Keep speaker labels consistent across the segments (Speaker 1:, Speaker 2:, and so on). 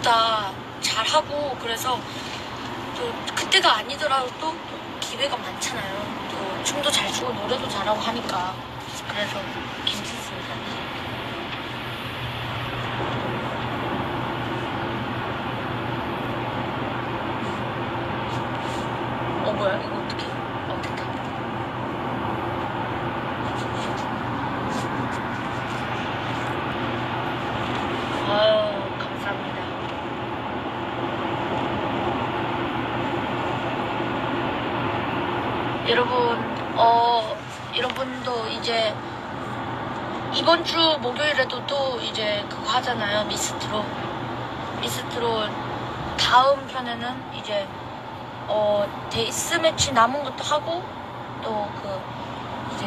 Speaker 1: 누구보다 잘하고 그래서 또 그때가 아니더라도 또 기회가 많잖아요. 또 춤도 잘 추고 노래도 잘하고 하니까 그래서 괜찮습니다. 어 뭐야 이거 어떻게? 어 됐다. 아유 감사합니다. 여러분 어 여러분도 이제 이번 주 목요일에도 또 이제 그거 하잖아요. 미스트로. 미스트로 다음 편에는 이제 어 데이스 매치 남은 것도 하고 또 그 이제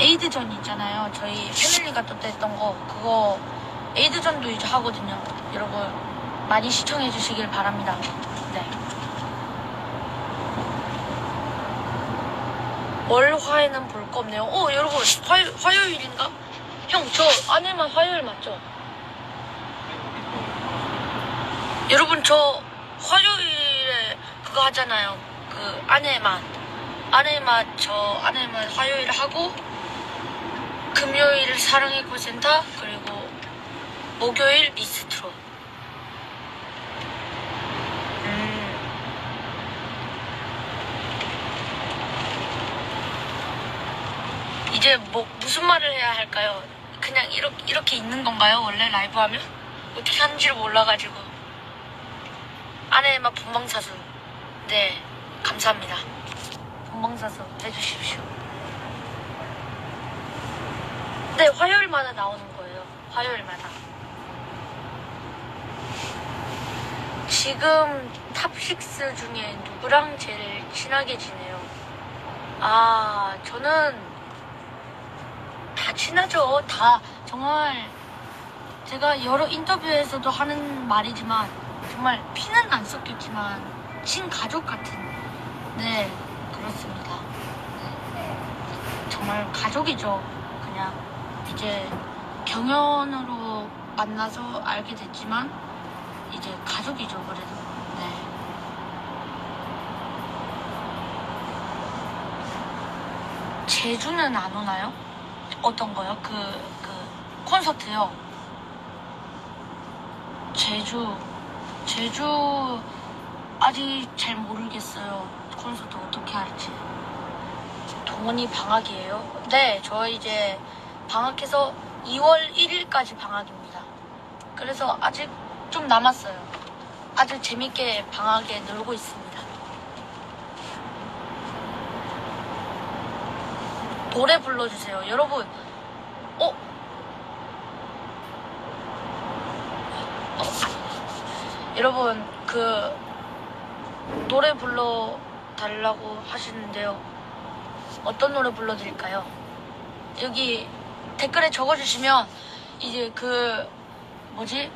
Speaker 1: 에이드전 있잖아요. 저희 패밀리가 또 했던 거. 그거 에이드전도 이제 하거든요. 여러분 많이 시청해 주시길 바랍니다. 네 월화에는 볼 거 없네요 어 여러분 화요, 화요일인가? 형 저 아내만 화요일 맞죠? 여러분 저 화요일에 그거 하잖아요. 그 아내만 아내만 저 아내만 화요일 하고 금요일 사랑의 콜센터 그리고 목요일 미스트로. 음. 이제 뭐 무슨 말을 해야 할까요? 그냥 이렇게 이렇게 있는 건가요? 원래 라이브 하면 어떻게 하는지를 몰라가지고. 아내의 맛 본방사수. 네, 감사합니다. 본방사수 해주십시오. 네, 화요일마다 나오는 거예요. 화요일마다. 지금 탑6 중에 누구랑 제일 친하게 지내요? 아, 저는 다 친하죠. 다 정말 제가 여러 인터뷰에서도 하는 말이지만 정말 피는 안 섞였지만 친가족 같은 네 그렇습니다 네. 정말 가족이죠 그냥 이제 경연으로 만나서 알게 됐지만 이제 가족이죠 그래도 네 제주는 안 오나요? 어떤 거요? 그, 그 콘서트요 제주 제주 아직 잘 모르겠어요. 콘서트 어떻게 할지. 동원이 방학이에요? 네, 저 이제 방학해서 2월 1일까지 방학입니다. 그래서 아직 좀 남았어요. 아주 재밌게 방학에 놀고 있습니다. 노래 불러주세요. 여러분, 어? 어, 여러분 그 노래 불러 달라고 하시는데요. 어떤 노래 불러드릴까요? 여기 댓글에 적어주시면 이제 그 뭐지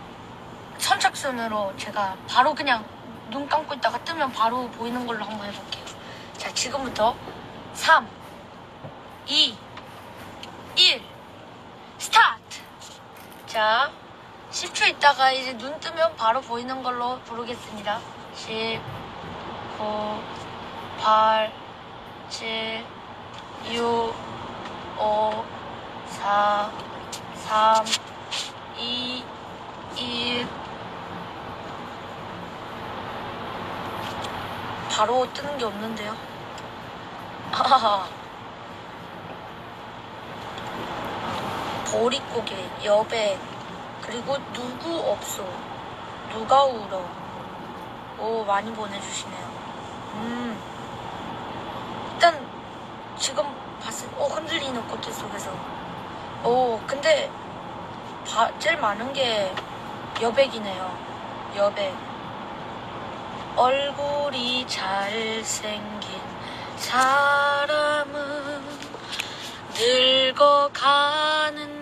Speaker 1: 선착순으로 제가 바로 그냥 눈 감고 있다가 뜨면 바로 보이는 걸로 한번 해볼게요. 자 지금부터 3, 2, 1 스타트. 자 10초 있다가 이제 눈 뜨면 바로 보이는 걸로 부르겠습니다. 10, 9, 8, 7, 6, 5, 4, 3, 2, 1. 바로 뜨는 게 없는데요. 아하하. 보릿고개, 여백, 그리고 누구 없소? 누가 울어? 오 많이 보내주시네요. 음. 일단 지금 봤을 어 흔들리는 꽃들 속에서. 오 근데 바, 제일 많은 게 여백이네요. 여백. 얼굴이 잘생긴 사람은 늙어가는 게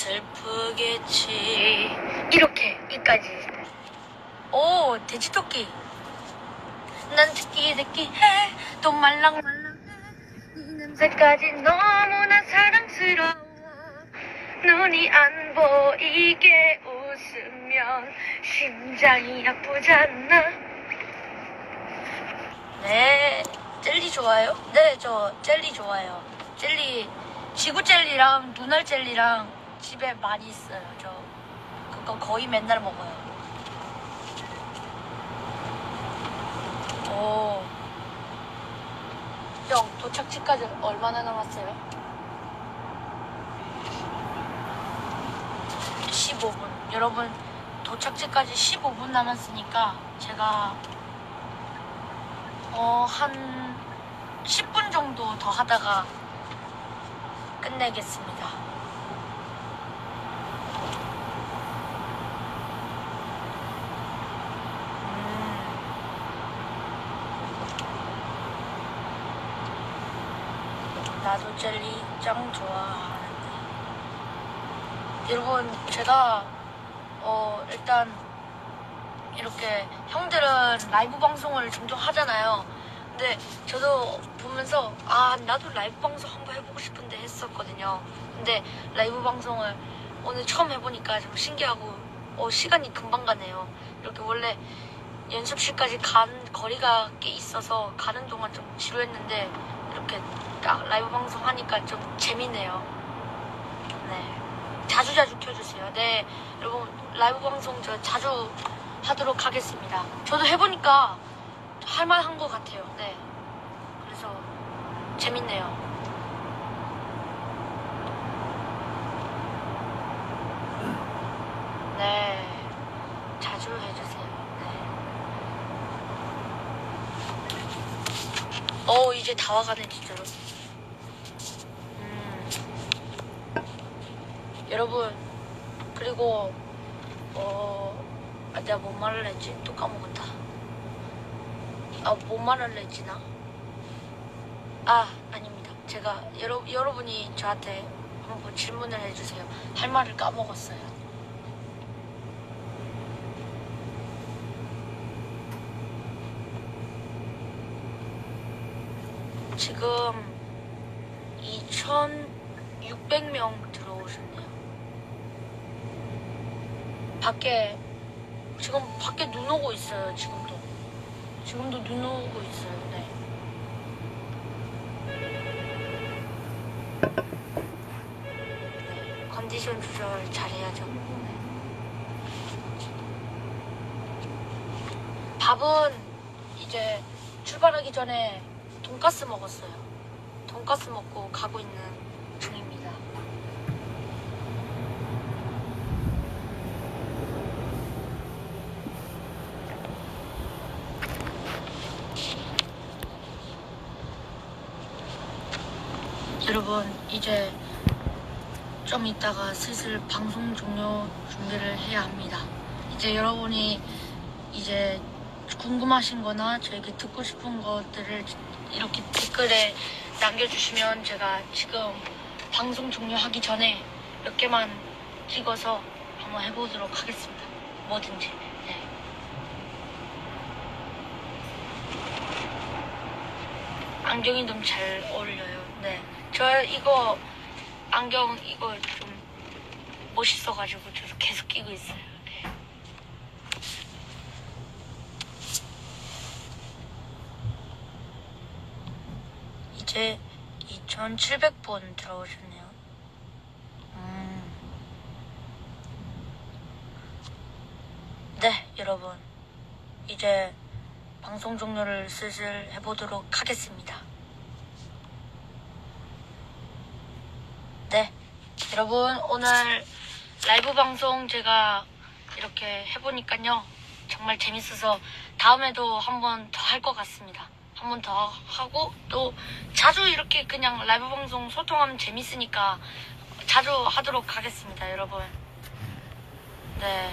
Speaker 1: 슬프겠지 이렇게 이까지 오 돼지토끼 난 듣기 듣기 해또 말랑말랑해 네 냄새까지 너무나 사랑스러워 눈이 안 보이게 웃으며 심장이 아프잖아. 네, 젤리 좋아요? 네, 저 젤리 좋아요. 젤리, 지구 젤리랑 눈알 젤리랑 집에 많이 있어요. 저 그거 거의 맨날 먹어요. 오. 형, 도착지까지 얼마나 남았어요? 15분. 여러분, 도착지까지 15분 남았으니까 제가 어, 한 10분 정도 더 하다가 끝내겠습니다. 나도 젤리 짱 좋아하는데. 여러분, 제가, 어, 일단, 이렇게 형들은 라이브 방송을 종종 하잖아요. 근데 저도 보면서 아 나도 라이브 방송 한번 해보고 싶은데 했었거든요. 근데 라이브 방송을 오늘 처음 해보니까 좀 신기하고 어, 시간이 금방 가네요. 이렇게 원래 연습실까지 간 거리가 꽤 있어서 가는 동안 좀 지루했는데 이렇게 딱 라이브 방송 하니까 좀 재밌네요. 네. 자주 자주 켜주세요. 네, 여러분 라이브 방송 저 자주 하도록 하겠습니다. 저도 해보니까 할만한 것 같아요. 네. 그래서 재밌네요. 네. 자주 해주세요. 네. 어, 이제 다 와가네, 진짜로. 음. 여러분, 그리고, 어, 아, 내가 뭔 말을 했지? 또 까먹었다. 아, 뭔 말을 했지, 나? 아, 아닙니다. 제가, 여러, 여러분이 저한테 한번 질문을 해주세요. 할 말을 까먹었어요. 지금 2,600명 들어오셨네요. 밖에 지금 밖에 눈 오고 있어요. 지금도 지금도 눈 오고 있어요. 네. 네, 컨디션 조절 잘해야죠. 네. 밥은 이제 출발하기 전에 돈가스 먹었어요. 돈가스 먹고 가고 있는 중입니다. 여러분 이제 좀 이따가 슬슬 방송 종료 준비를 해야 합니다. 이제 여러분이 이제 궁금하신 거나 저에게 듣고 싶은 것들을 이렇게 댓글에 남겨주시면 제가 지금 방송 종료하기 전에 몇 개만 찍어서 한번 해보도록 하겠습니다. 뭐든지. 네. 안경이 너무 잘 어울려요. 네. 저 이거 안경 이거 좀 멋있어가지고 저도 계속 끼고 있어요. 네. 이제 2,700분 들어오셨네요. 음. 네, 여러분. 이제 방송 종료를 슬슬 해보도록 하겠습니다. 네, 여러분 오늘 라이브 방송 제가 이렇게 해보니까요 정말 재밌어서 다음에도 한번 더 할 것 같습니다. 한 번 더 하고 또 자주 이렇게 그냥 라이브 방송 소통하면 재밌으니까 자주 하도록 하겠습니다, 여러분. 네,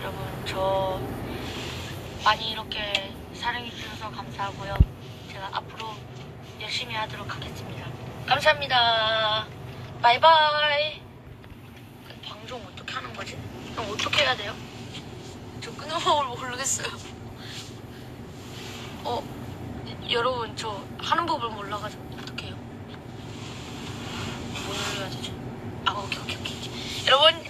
Speaker 1: 여러분 저 많이 이렇게 사랑해 주셔서 감사하고요. 제가 앞으로 열심히 하도록 하겠습니다. 감사합니다. 바이바이. 그 방송 어떻게 하는 거지? 그럼 어떻게 해야 돼요? 저 끊는 법을 모르겠어요. 어, 여러분 저 하는 법을 몰라가지고 어떻게 해요? 뭐 눌러야 되죠? 아, 오케이, 오케이, 오케이. 여러분